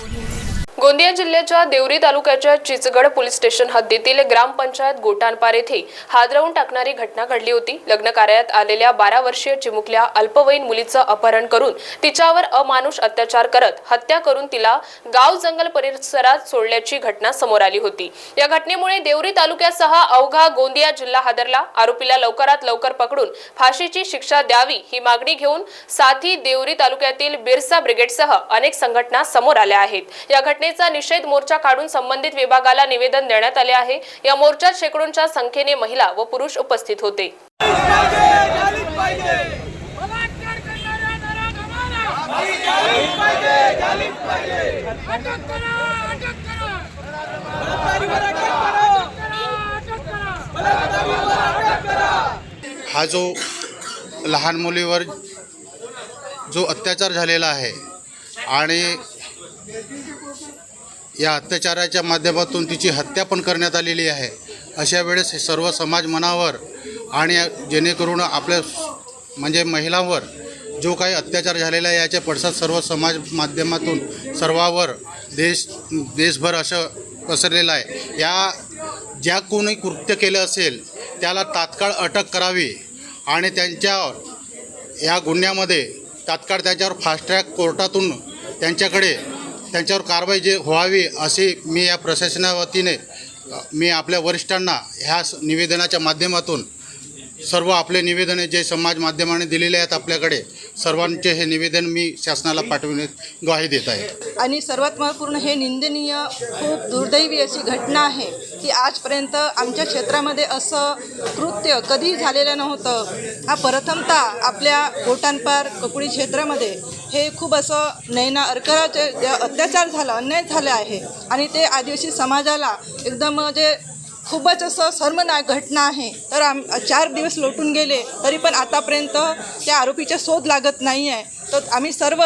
Audio. Gondia जिल्ह्याच्या देवरी तालुक्याच्या Chichgad police station हद्दीतील ग्रामपंचायत गोटानपार येथे हादरवून टाकणारी घटना घडली होती. लग्न कार्यात आलेल्या बारा वर्षीय चिमुकल्या अल्पवयीन मुलीचं अपहरण करून तिच्यावर अमानुष अत्याचार करत हत्या करून तिला गाव जंगल परिसरात सोडल्याची घटना समोर आली होती. या घटनेमुळे देवरी तालुक्यासह अवघा गोंदिया जिल्हा हादरला. आरोपीला लवकरात लवकर पकडून फाशीची शिक्षा द्यावी ही मागणी घेऊन साथी देवरी तालुक्यातील बिरसा ब्रिगेडसह अनेक संघटना समोर आल्या आहेत. या घटनेचा निषेध मोर्चा काढून संबंधित विभागाला निवेदन देण्यात आले आहे. या मोर्चात शेकडोंच्या संख्येने महिला व पुरुष उपस्थित होते. हा जो लहान मुलीवर जो अत्याचार झालेला आहे आणि या अत्याचाराच्या माध्यमातून तिची हत्या पण करण्यात आलेली आहे. अशा वेळेस हे सर्व समाज मनावर आणि जेणेकरून आपल्या म्हणजे महिलांवर जो काही अत्याचार झालेला आहे याचे पडसाद सर्व समाज माध्यमातून सर्वावर देश देशभर असं पसरलेलं आहे. या ज्या कोणी कृत्य केलं असेल त्याला तात्काळ अटक करावी आणि त्यांच्यावर या गुन्ह्यामध्ये तात्काळ त्यांच्यावर फास्ट ट्रॅक कोर्टातून त्यांच्याकडे त्यांच्यावर कारवाई जे व्हावी अशी मी या प्रशासनावतीने मी आपल्या वरिष्ठांना ह्या स- निवेदनाच्या माध्यमातून सर्व आपले निवेदने जे समाज माध्यमाने दिलेले आहेत आपल्याकडे सर्वांचे हे निवेदन मी शासनाला पाठविणे ग्वाही देत आहे. आणि सर्वात महत्त्वपूर्ण हे निंदनीय खूप दुर्दैवी अशी घटना आहे की आजपर्यंत आमच्या क्षेत्रामध्ये असं कृत्य कधी झालेलं नव्हतं. हा प्रथमतः आपल्या गोटांपार ककुळी क्षेत्रामध्ये हे खूप असं नैना अर्कराचे जे अत्याचार झाला अन्याय झाले आहे. आणि ते आदिवासी समाजाला एकदम म्हणजे खूपच असं सर्मनाक घटना आहे. तर आम चार दिवस लोटून गेले तरी पण आतापर्यंत त्या आरोपीचा शोध लागत नाही आहे तर आम्ही सर्व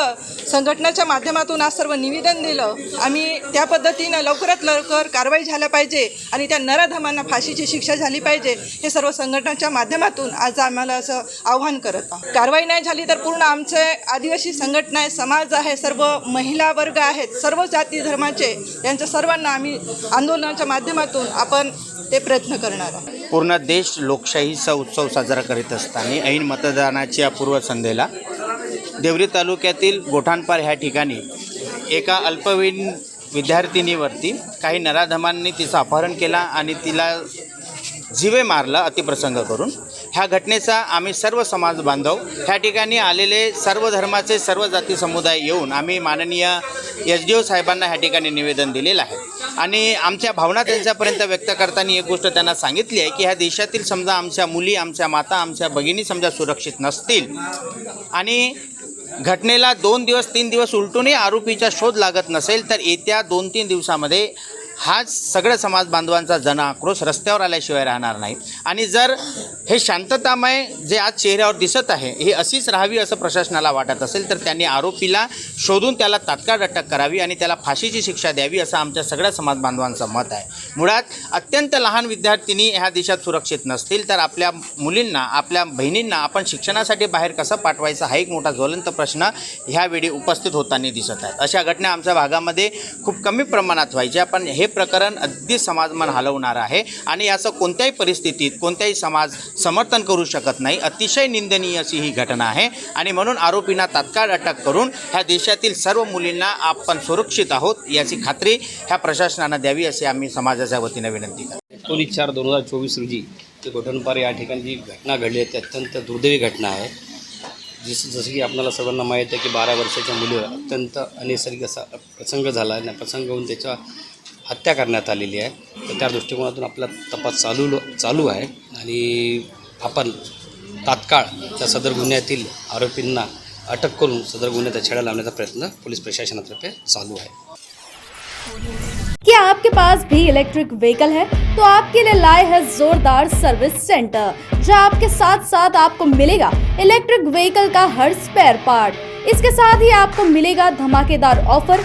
संघटनाच्या माध्यमातून आज सर्व निवेदन दिलं आम्ही त्या पद्धतीनं लवकरात लवकर कारवाई झाल्या पाहिजे आणि त्या नराधमांना फाशीची शिक्षा झाली पाहिजे हे सर्व संघटनाच्या माध्यमातून आज आम्हाला असं आव्हान करत आहोत. कारवाई नाही झाली तर पूर्ण आमचे आदिवासी संघटना आहे समाज आहे सर्व महिला वर्ग आहेत सर्व जाती धर्माचे यांच्या सर्वांना आम्ही आंदोलनाच्या माध्यमातून आपण ते प्रयत्न करणार आहोत पूर्ण देश लोकशाहीचा उत्सव साजरा करीत असताना ऐन मतदानाच्या पूर्वसंध्येला देवरी तालुक्यातील गोठाणपार ह्या ठिकाणी एका अल्पवयीन विद्यार्थिनीवरती काही नराधमांनी तिचं अपहरण केला आणि तिला जीवे मारला अतिप्रसंग करून. ह्या घटनेचा आम्ही सर्व समाज बांधव ह्या ठिकाणी आलेले सर्व धर्माचे सर्व जाती समुदाय येऊन आम्ही माननीय एस डी ओ साहेबांना ह्या ठिकाणी निवेदन दिलेलं आहे. आणि आमच्या भावना त्यांच्यापर्यंत व्यक्त करताना एक गोष्ट त्यांना सांगितली आहे की ह्या देशातील समजा आमच्या मुली आमच्या माता आमच्या भगिनी समजा सुरक्षित नसतील आणि घटनेला दोन दिवस तीन दिवस उलटूनही आरोपीचा शोध लागत नसेल तर येत्या दोन तीन दिवसामध्ये हा सगळ्या समाज बांधवांचा जन आक्रोश रस्त्यावर आल्याशिवाय राहणार नाही. आणि जर हे शांततामय जे आज चेहऱ्यावर दिसत आहे हे अशीच राहावी असं प्रशासनाला वाटत असेल तर त्यांनी आरोपीला शोधून त्याला तात्काळ अटक करावी आणि त्याला फाशीची शिक्षा द्यावी असं आमच्या सगळ्या समाज बांधवांचं मत आहे. मुळात अत्यंत लहान विद्यार्थिनी ह्या देशात सुरक्षित नसतील तर आपल्या मुलींना आपल्या बहिणींना आपण शिक्षणासाठी बाहेर कसं पाठवायचं हा एक मोठा ज्वलंत प्रश्न ह्यावेळी उपस्थित होताना दिसत आहेत अशा घटना आमच्या भागामध्ये खूप कमी प्रमाणात व्हायच्या पण हे प्रकरण अगदी समाजमन हलवणार आहे. आणि याचं कोणत्याही परिस्थितीत कोणत्याही समाज समर्थन करू शकत नाही. अतिशय निंदनीय अशी ही घटना आहे. आणि म्हणून आरोपींना तात्काळ अटक करून ह्या देशातील सर्व मुलींना आपण सुरक्षित आहोत याची खात्री ह्या प्रशासनानं द्यावी अशी आम्ही समाजाच्या वतीनं विनंती करतो. एकोणीस चार दोन हजार चोवीस रोजी ते गोठणपार या ठिकाणी जी घटना घडली आहे ती अत्यंत दुर्दैवी घटना आहे. जस जसं की आपल्याला सर्वांना माहीत आहे की बारा वर्षाच्या मुलीवर अत्यंत अनैसर्गिक असा प्रसंग झाला आहे. आणि प्रसंग होऊन त्याच्या हत्या करण्यात आलेली आहे. तर तपास चालू चालू आहे. आणि आपण तात्काळ सदर गुन्ह्यातील आरोपींना अटक करून सदर गुन्ह्याचा छेडा लावण्याचा प्रयत्न पोलीस प्रशासनातर्फे चालू आहे. क्या आपके पास भी इलेक्ट्रिक व्हीकल है? तो आपके लिए लाए है जोरदार सर्विस सेंटर जहाँ आपके साथ साथ आपको मिलेगा इलेक्ट्रिक व्हीकल का हर स्पेयर पार्ट इसके साथ ही आपको मिलेगा धमाकेदार ऑफ़र